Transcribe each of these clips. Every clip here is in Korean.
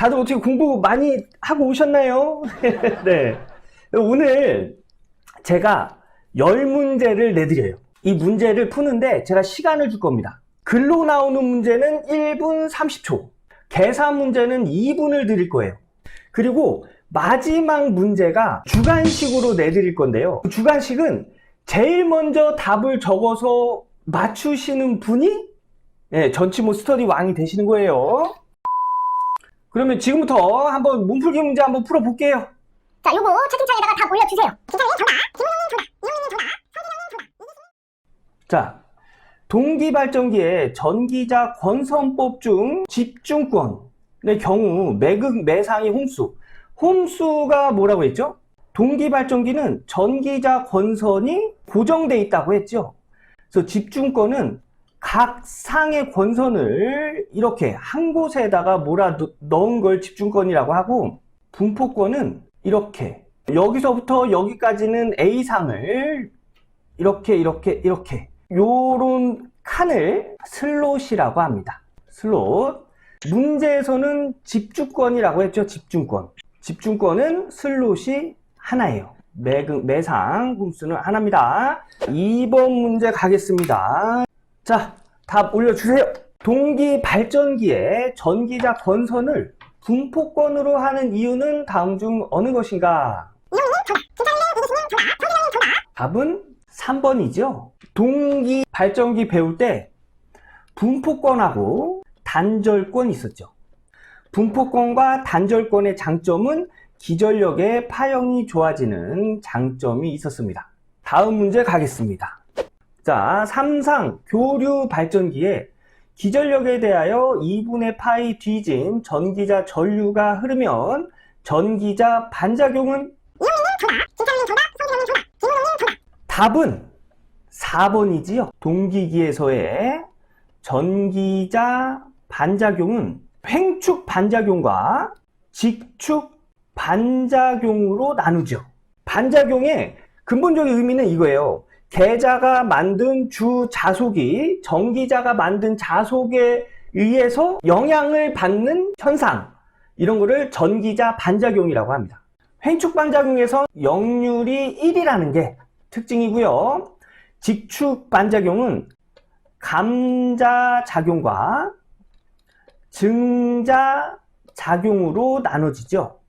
다들 어떻게 공부 많이 하고 오셨나요? 네. 오늘 제가 열 문제를 내드려요. 이 문제를 푸는데 제가 시간을 줄 겁니다. 글로 나오는 문제는 1분 30초. 계산 문제는 2분을 드릴 거예요. 그리고 마지막 문제가 주관식으로 내드릴 건데요. 주관식은 제일 먼저 답을 적어서 맞추시는 분이 네, 전치모 스터디 왕이 되시는 거예요. 그러면 지금부터 한번 몸풀기 문제 한번 풀어볼게요. 자, 요거 채팅창에다가 다 올려주세요. 김찬님 정답, 김용민 정답, 이용민님 정답, 서진영님 정답. 자, 동기발전기의 전기자 권선법 중 집중권의 경우 매극 매상의 홈수. 홈수가 뭐라고 했죠? 동기발전기는 전기자 권선이 고정돼 있다고 했죠. 그래서 집중권은 각 상의 권선을 이렇게 한 곳에다가 몰아 넣- 넣은 걸 집중권이라고 하고 분포권은 이렇게 여기서부터 여기까지는 A상을 이렇게 이렇게 이렇게 요런 칸을 슬롯이라고 합니다. 슬롯. 문제에서는 집중권이라고 했죠. 집중권. 집중권은 슬롯이 하나예요. 매, 매상 홈수는 하나입니다. 2번 문제 가겠습니다. 자, 답 올려주세요. 동기 발전기에 전기자 건선을 분포권으로 하는 이유는 다음 중 어느 것인가? 답은 3번이죠. 동기 발전기 배울 때 분포권하고 단절권 있었죠. 분포권과 단절권의 장점은 기전력의 파형이 좋아지는 장점이 있었습니다. 다음 문제 가겠습니다. 자, 3상 교류 발전기에 기전력에 대하여 2분의 파이 뒤진 전기자 전류가 흐르면 전기자 반작용은. 답은 4번이지요. 동기기에서의 전기자 반작용은 횡축 반작용과 직축 반작용으로 나누죠. 반작용의 근본적인 의미는 이거예요. 계자가 만든 주 자속이 전기자가 만든 자속에 의해서 영향을 받는 현상 이런 거를 전기자 반작용이라고 합니다. 횡축 반작용에서 역률이 1이라는 게 특징이고요. 직축 반작용은 감자 작용과 증자 작용으로 나눠지죠.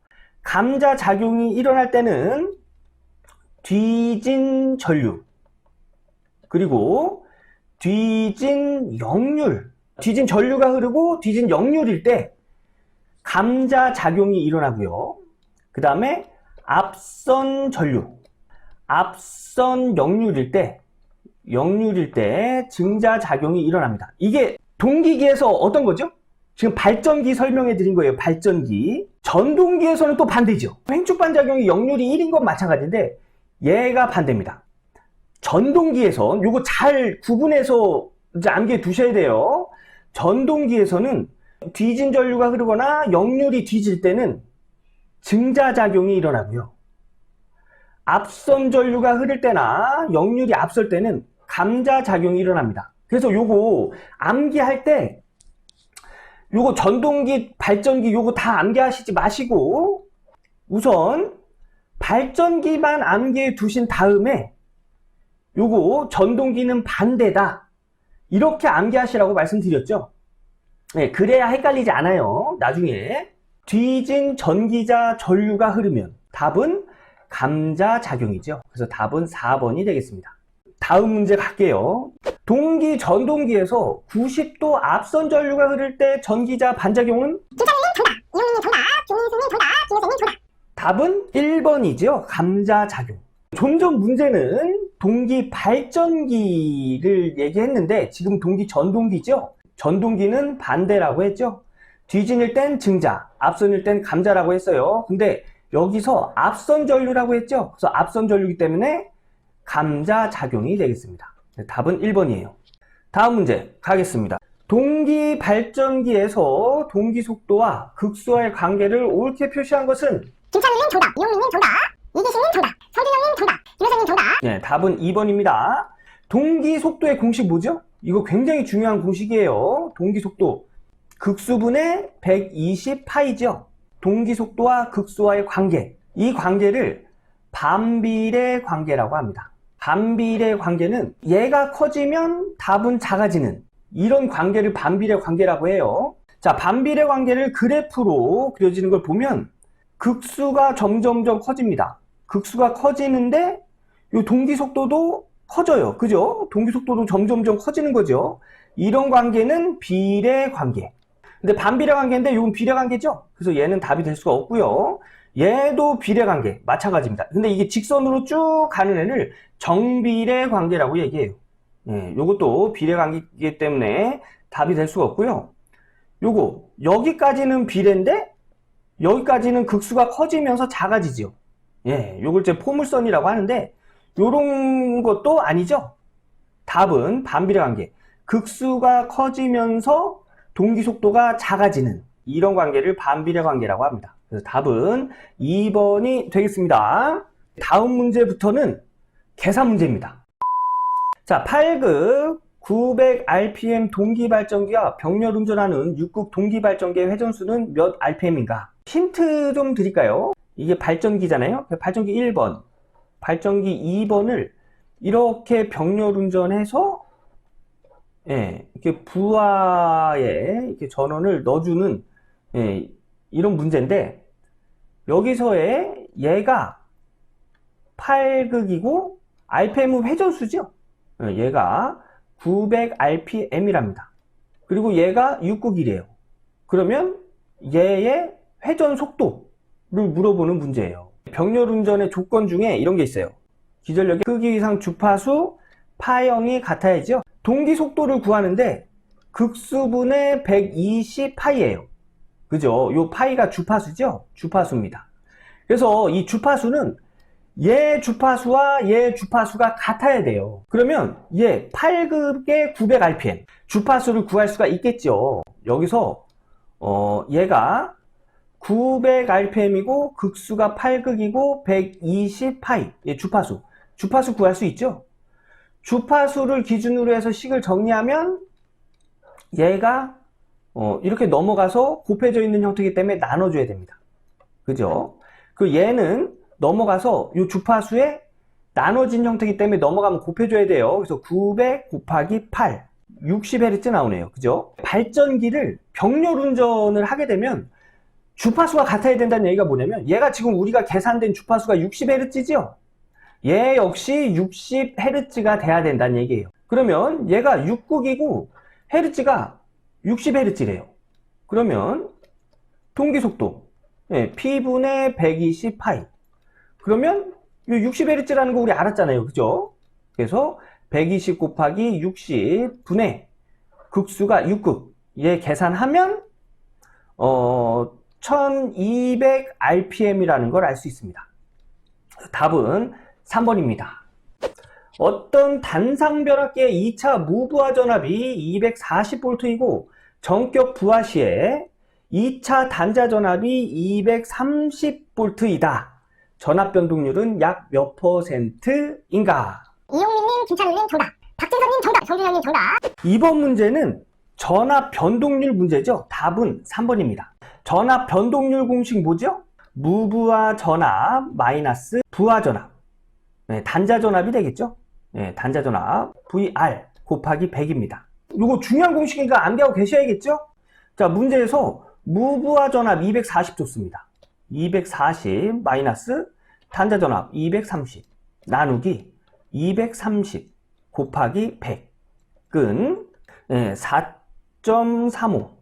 감자 작용이 일어날 때는 뒤진 전류 그리고 뒤진 역률 뒤진 전류가 흐르고 뒤진 역률일 때 감자 작용이 일어나고요. 그 다음에 앞선 전류 앞선 역률일 때, 역률일 때 증자 작용이 일어납니다. 이게 동기기에서 어떤 거죠? 지금 발전기 설명해 드린 거예요. 발전기. 전동기에서는 또 반대죠. 횡축 반 작용이 역률이 1인 건 마찬가지인데 얘가 반대입니다. 전동기에선 요거 잘 구분해서 이제 암기해 두셔야 돼요. 전동기에서는 뒤진 전류가 흐르거나 역률이 뒤질 때는 증자 작용이 일어나고요. 앞선 전류가 흐를 때나 역률이 앞설 때는 감자 작용이 일어납니다. 그래서 요거 암기할 때 요거 전동기, 발전기 요거 다 암기하시지 마시고 우선 발전기만 암기해 두신 다음에 요거 전동기는 반대다. 이렇게 암기하시라고 말씀드렸죠. 네, 그래야 헷갈리지 않아요. 나중에 뒤진 전기자 전류가 흐르면 답은 감자 작용이죠. 그래서 답은 4번이 되겠습니다. 다음 문제 갈게요. 동기 전동기에서 90도 앞선 전류가 흐를 때 전기자 반작용은 김찬님 정답, 이용민님 정답, 김민수님 정답, 김혜선님 정답. 답은 1번이죠. 감자 작용. 좀전 문제는 동기 발전기를 얘기했는데 지금 동기 전동기죠. 전동기는 반대라고 했죠. 뒤진일 땐 증자, 앞선일 땐 감자라고 했어요. 근데 여기서 앞선 전류라고 했죠. 그래서 앞선 전류이기 때문에 감자 작용이 되겠습니다. 네, 답은 1번이에요. 다음 문제 가겠습니다. 동기 발전기에서 동기 속도와 극소의 관계를 옳게 표시한 것은 김찬님 정답, 이용민님 정답, 이기수님 정답, 서진영님 정답, 김혜선님 정답. 네, 답은 2번입니다. 동기 속도의 공식 뭐죠? 이거 굉장히 중요한 공식이에요. 동기 속도. 극수분의 120파이죠. 동기 속도와 극수와의 관계. 이 관계를 반비례 관계라고 합니다. 반비례 관계는 얘가 커지면 답은 작아지는 이런 관계를 반비례 관계라고 해요. 자, 반비례 관계를 그래프로 그려지는 걸 보면 극수가 점점점 커집니다. 극수가 커지는데 이 동기 속도도 커져요. 그죠? 동기 속도도 점점점 커지는 거죠. 이런 관계는 비례 관계. 근데 반비례 관계인데 이건 비례 관계죠? 그래서 얘는 답이 될 수가 없고요. 얘도 비례 관계 마찬가지입니다. 근데 이게 직선으로 쭉 가는 애를 정비례 관계라고 얘기해요. 예, 요것도 비례 관계이기 때문에 답이 될 수가 없고요. 요거 여기까지는 비례인데 여기까지는 극수가 커지면서 작아지죠. 예, 요걸 이제 포물선이라고 하는데 요런 것도 아니죠. 답은 반비례 관계. 극수가 커지면서 동기 속도가 작아지는 이런 관계를 반비례 관계라고 합니다. 그래서 답은 2번이 되겠습니다. 다음 문제부터는 계산 문제입니다. 자, 8급 900rpm 동기발전기와 병렬 운전하는 6급 동기발전기의 회전수는 몇 rpm인가? 힌트 좀 드릴까요? 이게 발전기잖아요. 발전기 1번, 발전기 2번을 이렇게 병렬 운전해서 예, 이렇게 부하에 이렇게 전원을 넣어주는 예, 이런 문제인데 여기서의 얘가 8극이고 RPM은 회전수죠. 예, 얘가 900rpm이랍니다. 그리고 얘가 6극이래요. 그러면 얘의 회전 속도를 물어보는 문제예요. 병렬 운전의 조건 중에 이런 게 있어요. 기전력의 크기 이상 주파수 파형이 같아야죠. 동기 속도를 구하는데 극수분의 120파이예요. 그죠? 요 파이가 주파수죠? 주파수입니다. 그래서 이 주파수는 얘 주파수와 얘 주파수가 같아야 돼요. 그러면 얘 8급의 900rpm 주파수를 구할 수가 있겠죠. 여기서 어 얘가 900rpm이고 극수가 8극이고 120파이 얘 주파수 주파수 구할 수 있죠. 주파수를 기준으로 해서 식을 정리하면 얘가 어, 이렇게 넘어가서 곱해져 있는 형태이기 때문에 나눠줘야 됩니다. 그죠? 그 얘는 넘어가서 이 주파수에 나눠진 형태이기 때문에 넘어가면 곱해줘야 돼요. 그래서 900 곱하기 8, 60Hz 나오네요. 그죠? 발전기를 병렬 운전을 하게 되면 주파수가 같아야 된다는 얘기가 뭐냐면 얘가 지금 우리가 계산된 주파수가 60Hz죠? 얘 역시 60Hz가 돼야 된다는 얘기예요. 그러면 얘가 6국이고 헤르츠가 60Hz래요. 그러면 동기속도 예, P분의 120파이 그러면 이 60Hz라는 거 우리 알았잖아요. 그죠? 그래서 120 곱하기 60분의 극수가 6극 얘 계산하면 어 1200rpm이라는 걸 알 수 있습니다. 답은 3번입니다. 어떤 단상 변압기의 2차 무부하 전압이 240V이고 전격 부하 시에 2차 단자 전압이 230V이다. 전압 변동률은 약 몇 퍼센트인가? 이용민님, 김찬우님 정답. 박진선님 정답. 정준영님 정답. 이번 문제는 전압 변동률 문제죠. 답은 3번입니다. 전압 변동률 공식 뭐죠? 무부하 전압 마이너스 부하 전압. 네, 단자 전압이 되겠죠? 네, 단자 전압 VR 곱하기 100입니다. 이거 중요한 공식이니까 암기하고 계셔야겠죠? 자, 문제에서 무부하 전압 240 줬습니다. 240 마이너스 단자 전압 230 나누기 230 곱하기 100은 4.35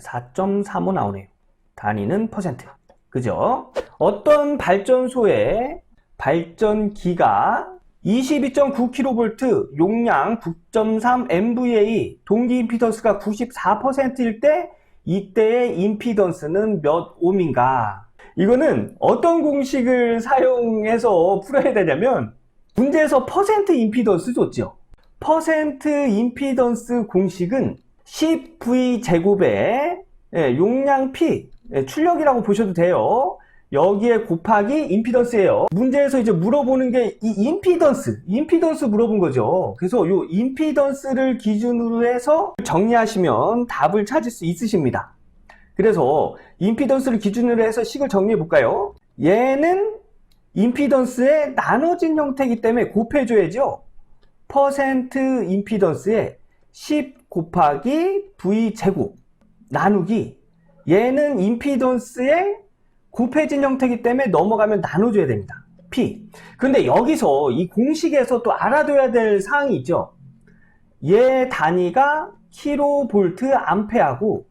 4.35 나오네요. 단위는 퍼센트. 그죠? 어떤 발전소에 발전기가 22.9kV 용량 9.3 MVA 동기 임피던스가 94%일 때 이때의 임피던스는 몇 옴인가? 이거는 어떤 공식을 사용해서 풀어야 되냐면 문제에서 퍼센트 임피던스 줬죠. 퍼센트 임피던스 공식은 10V 제곱에 예, 용량 P 예, 출력이라고 보셔도 돼요. 여기에 곱하기 임피던스예요. 문제에서 이제 물어보는 게 이 임피던스, 임피던스 물어본 거죠. 그래서 요 임피던스를 기준으로 해서 정리하시면 답을 찾을 수 있으십니다. 그래서 임피던스를 기준으로 해서 식을 정리해 볼까요? 얘는 임피던스의 나눠진 형태이기 때문에 곱해줘야죠. 퍼센트 임피던스에 10 곱하기 V 제곱 나누기 얘는 임피던스의 곱해진 형태이기 때문에 넘어가면 나눠줘야 됩니다. P. 근데 여기서 이 공식에서 또 알아둬야 될 사항이 있죠. 얘 단위가 킬로볼트 암페하고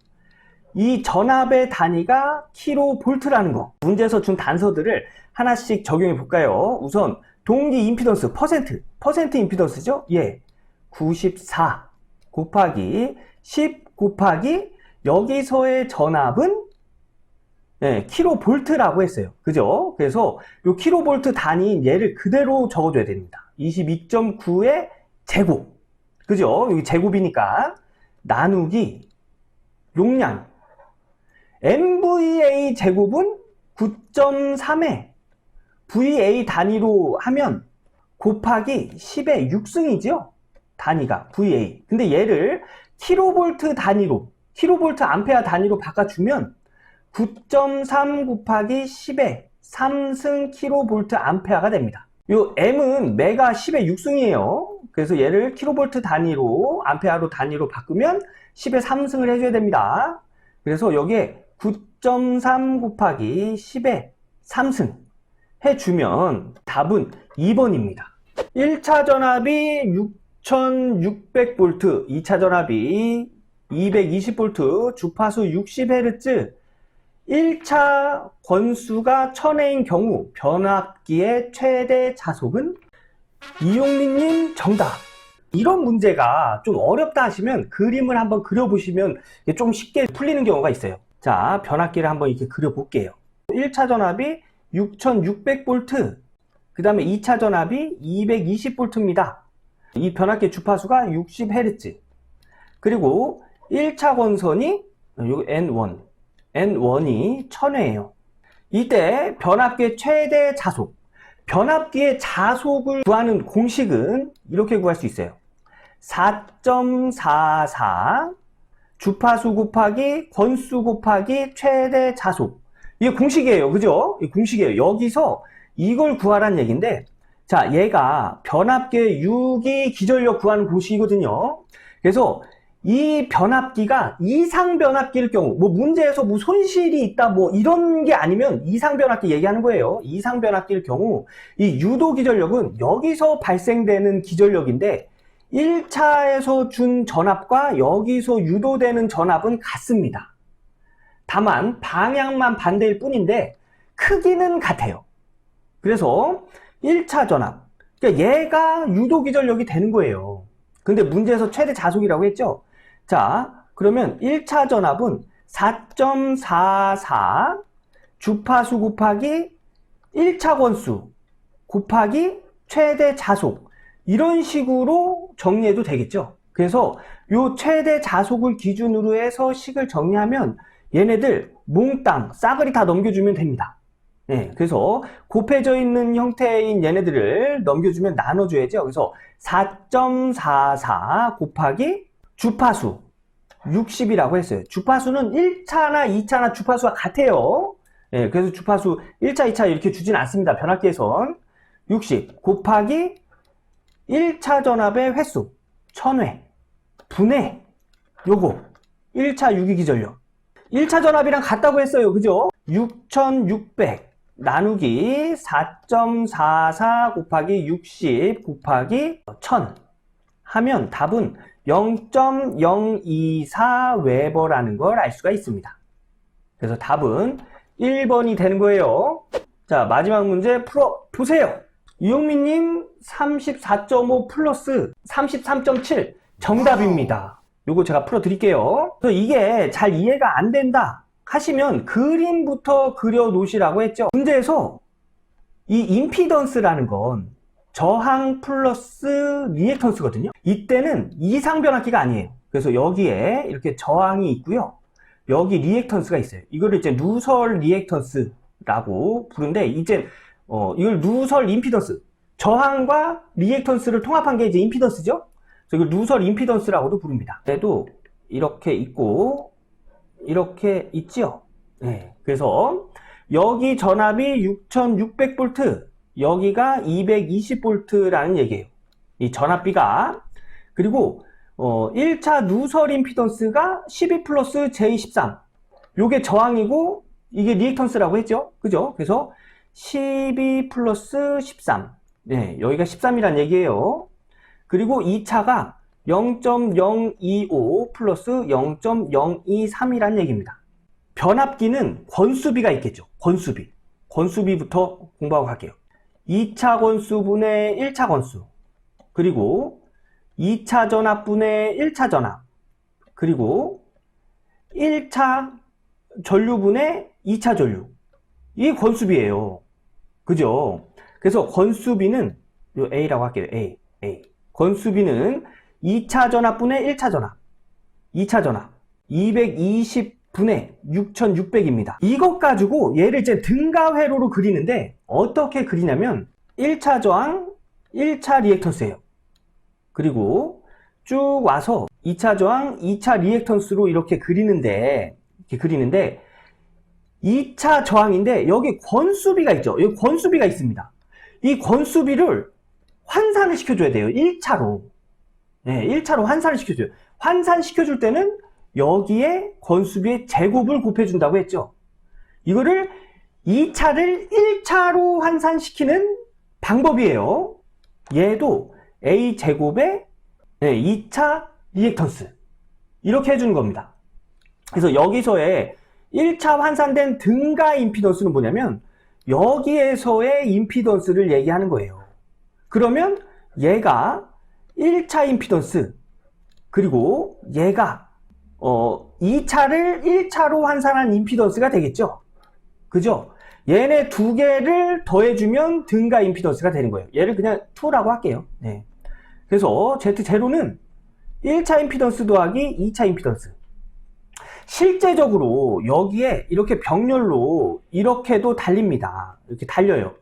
이 전압의 단위가 킬로볼트라는 거. 문제에서 준 단서들을 하나씩 적용해 볼까요? 우선 동기 임피던스 퍼센트, 퍼센트 임피던스죠? 예. 94 곱하기 10 곱하기 여기서의 전압은 예, 킬로볼트라고 했어요. 그죠? 그래서 요 킬로볼트 단위인 얘를 그대로 적어줘야 됩니다. 22.9의 제곱. 그죠? 여기 제곱이니까 나누기 용량 MVA 제곱은 9.3에 VA 단위로 하면 곱하기 10의 6승이죠. 단위가 VA. 근데 얘를 킬로볼트 단위로, 킬로볼트 암페어 단위로 바꿔주면 9.3 곱하기 10의 3승 킬로볼트 암페어가 됩니다. 요 M은 메가 10의 6승이에요. 그래서 얘를 킬로볼트 단위로, 암페어로 단위로 바꾸면 10의 3승을 해줘야 됩니다. 그래서 여기에 9.3 곱하기 10의 3승 해주면 답은 2번입니다. 1차 전압이 6600V, 2차 전압이 220V, 주파수 60Hz, 1차 권수가 1000회인 경우 변압기의 최대 자속은 이용민님 정답. 이런 문제가 좀 어렵다 하시면 그림을 한번 그려보시면 좀 쉽게 풀리는 경우가 있어요. 자, 변압기를 한번 이렇게 그려볼게요. 1차 전압이 6600V, 그 다음에 2차 전압이 220V입니다. 이 변압기 주파수가 60Hz. 그리고 1차 권선이 요 N1, N1이 1000회예요. 이때 변압기의 최대 자속, 변압기의 자속을 구하는 공식은 이렇게 구할 수 있어요. 4.44 주파수 곱하기 권수 곱하기 최대 자속. 이게 공식이에요. 그죠? 이 공식이에요. 여기서 이걸 구하란 얘기인데, 자, 얘가 변압기의 유기 기전력 구하는 공식이거든요. 그래서 이 변압기가 이상 변압기일 경우, 뭐 문제에서 뭐 손실이 있다, 뭐 이런 게 아니면 이상 변압기 얘기하는 거예요. 이상 변압기일 경우, 이 유도 기전력은 여기서 발생되는 기전력인데, 1차에서 준 전압과 여기서 유도되는 전압은 같습니다. 다만 방향만 반대일 뿐인데 크기는 같아요. 그래서 1차 전압, 그러니까 얘가 유도 기전력이 되는 거예요. 근데 문제에서 최대 자속이라고 했죠? 자, 그러면 1차 전압은 4.44 주파수 곱하기 1차 권수 곱하기 최대 자속 이런 식으로 정리해도 되겠죠. 그래서 요 최대 자속을 기준으로 해서 식을 정리하면 얘네들 몽땅 싸그리 다 넘겨주면 됩니다. 네, 그래서 곱해져 있는 형태인 얘네들을 넘겨주면 나눠줘야죠. 그래서 4.44 곱하기 주파수 60이라고 했어요. 주파수는 1차나 2차나 주파수가 같아요. 예, 그래서 주파수 1차, 2차 이렇게 주진 않습니다. 변압기에선 60 곱하기 1차 전압의 횟수 1000회 분의 요거 1차 유기기전력 1차 전압이랑 같다고 했어요. 그죠? 6600 나누기 4.44 곱하기 60 곱하기 1000 하면 답은 0.024 웨버라는 걸 알 수가 있습니다. 그래서 답은 1번이 되는 거예요. 자, 마지막 문제 풀어 보세요. 이용민님 34.5 플러스 33.7 정답입니다. 요거 제가 풀어 드릴게요. 그래서 이게 잘 이해가 안 된다 하시면 그림부터 그려 놓으시라고 했죠. 문제에서 이 임피던스라는 건 저항 플러스 리액턴스거든요. 이때는 이상 변압기가 아니에요. 그래서 여기에 이렇게 저항이 있고요. 여기 리액턴스가 있어요. 이거를 이제 누설 리액턴스 라고 부르는데 이제 어, 이걸 누설 임피던스 저항과 리액턴스를 통합한 게 이제 임피던스죠. 그래서 이걸 누설 임피던스라고도 부릅니다. 그래도 이렇게 있고 이렇게 있지요. 네. 그래서 여기 전압이 6600V 여기가 220V라는 얘기예요. 이 전압비가 그리고 어, 1차 누설 임피던스가 12 플러스 J13 요게 저항이고 이게 리액턴스라고 했죠. 그죠? 그래서 12 플러스 13 네, 여기가 13이란 얘기예요. 그리고 2차가 0.025 플러스 0.023이란 얘기입니다. 변압기는 권수비가 있겠죠. 권수비. 권수비부터 공부하고 갈게요. 2차 권수분의 1차 권수. 그리고 2차 전압분의 1차 전압. 그리고 1차 전류분의 2차 전류. 이게 권수비예요. 그죠? 그래서 권수비는 요 A라고 할게요. A. A. 권수비는 2차 전압분의 1차 전압. 2차 전압. 220분의 6600입니다. 이것 가지고 얘를 이제 등가 회로로 그리는데 어떻게 그리냐면 1차 저항, 1차 리액턴스예요. 그리고 쭉 와서 2차 저항, 2차 리액턴스로 이렇게 그리는데 이렇게 그리는데 2차 저항인데 여기 권수비가 있죠. 여기 권수비가 있습니다. 이 권수비를 환산을 시켜줘야 돼요. 1차로. 네, 1차로 환산을 시켜줘요. 환산시켜줄 때는 여기에 권수비의 제곱을 곱해준다고 했죠. 이거를 2차를 1차로 환산시키는 방법이에요. 얘도 A 제곱에 2차 리액턴스. 이렇게 해주는 겁니다. 그래서 여기서의 1차 환산된 등가 임피던스는 뭐냐면 여기에서의 임피던스를 얘기하는 거예요. 그러면 얘가 1차 임피던스 그리고 얘가 어 2차를 1차로 환산한 임피던스가 되겠죠. 그죠? 얘네 두 개를 더해주면 등가 임피던스가 되는 거예요. 얘를 그냥 2라고 할게요. 네. 그래서 Z0는 1차 임피던스 더하기 2차 임피던스. 실제적으로 여기에 이렇게 병렬로 이렇게도 달립니다. 이렇게 달려요.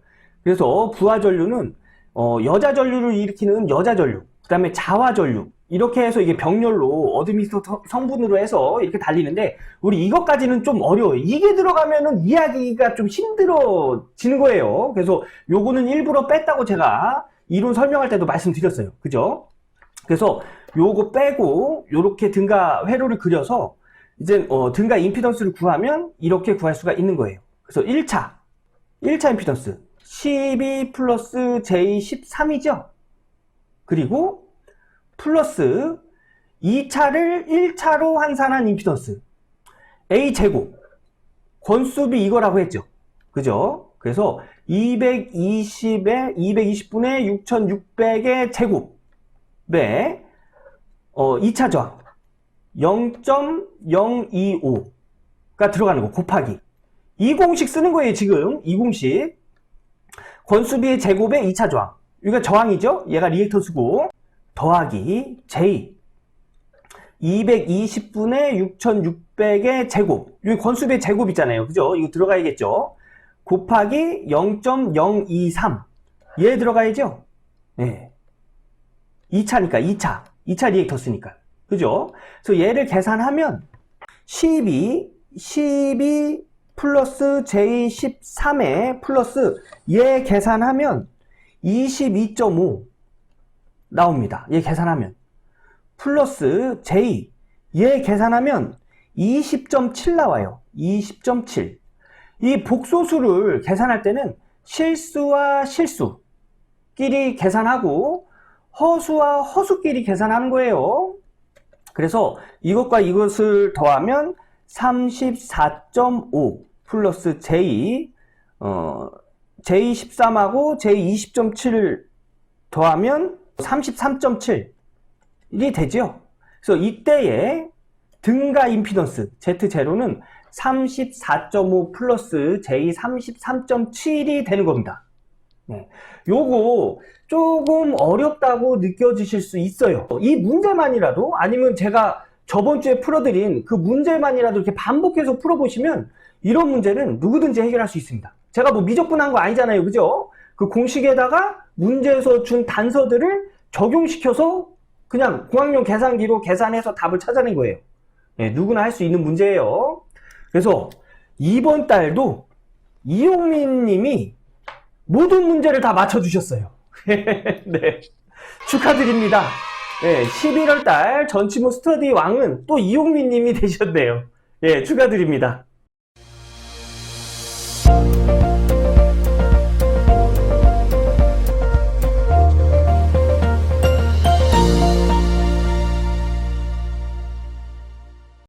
그래서 부하 전류는 어, 여자 전류를 일으키는 여자 전류, 그 다음에 자화 전류 이렇게 해서 이게 병렬로 어드미스터 성분으로 해서 이렇게 달리는데 우리 이것까지는 좀 어려워요. 이게 들어가면은 이야기가 좀 힘들어지는 거예요. 그래서 요거는 일부러 뺐다고 제가 이론 설명할 때도 말씀드렸어요. 그죠? 그래서 요거 빼고 요렇게 등가 회로를 그려서 이제 어, 등가 임피던스를 구하면 이렇게 구할 수가 있는 거예요. 그래서 1차 1차 임피던스 12 플러스 J13이죠. 그리고 플러스 2차를 1차로 환산한 임피던스. A 제곱. 권수비 이거라고 했죠. 그죠? 그래서 220에 220분의 6600의 제곱에 어, 2차 저항 0.025가 들어가는 거 곱하기. 이 공식 쓰는 거예요 지금. 이 공식. 권수비의 제곱에 2차 저항 이거 저항이죠? 얘가 리액터수고. 더하기 J 220분의 6600의 제곱. 여기 권수비의 제곱 있잖아요. 그죠? 이거 들어가야겠죠? 곱하기 0.023 얘 들어가야죠? 네. 2차니까 2차. 2차 리액터스니까. 그죠? 그래서 얘를 계산하면 12, 12 플러스 J13에 플러스 얘 계산하면 22.5 나옵니다. 얘 계산하면. 플러스 J 얘 계산하면 20.7 나와요. 20.7. 이 복소수를 계산할 때는 실수와 실수끼리 계산하고 허수와 허수끼리 계산하는 거예요. 그래서 이것과 이것을 더하면 34.5 플러스 J, 어, J13하고 J20.7 더하면 33.7이 되죠. 그래서 이때의 등가 임피던스 Z0는 34.5 플러스 J33.7이 되는 겁니다. 네. 요거 조금 어렵다고 느껴지실 수 있어요. 이 문제만이라도 아니면 제가 저번 주에 풀어드린 그 문제만이라도 이렇게 반복해서 풀어보시면 이런 문제는 누구든지 해결할 수 있습니다. 제가 뭐 미적분한 거 아니잖아요. 그죠? 그 공식에다가 문제에서 준 단서들을 적용시켜서 그냥 공학용 계산기로 계산해서 답을 찾아낸 거예요. 예, 누구나 할 수 있는 문제예요. 그래서 이번 달도 이용민 님이 모든 문제를 다 맞춰주셨어요. 네. 축하드립니다. 예, 11월 달 전치모 스터디 왕은 또 이용민 님이 되셨네요. 예, 축하드립니다.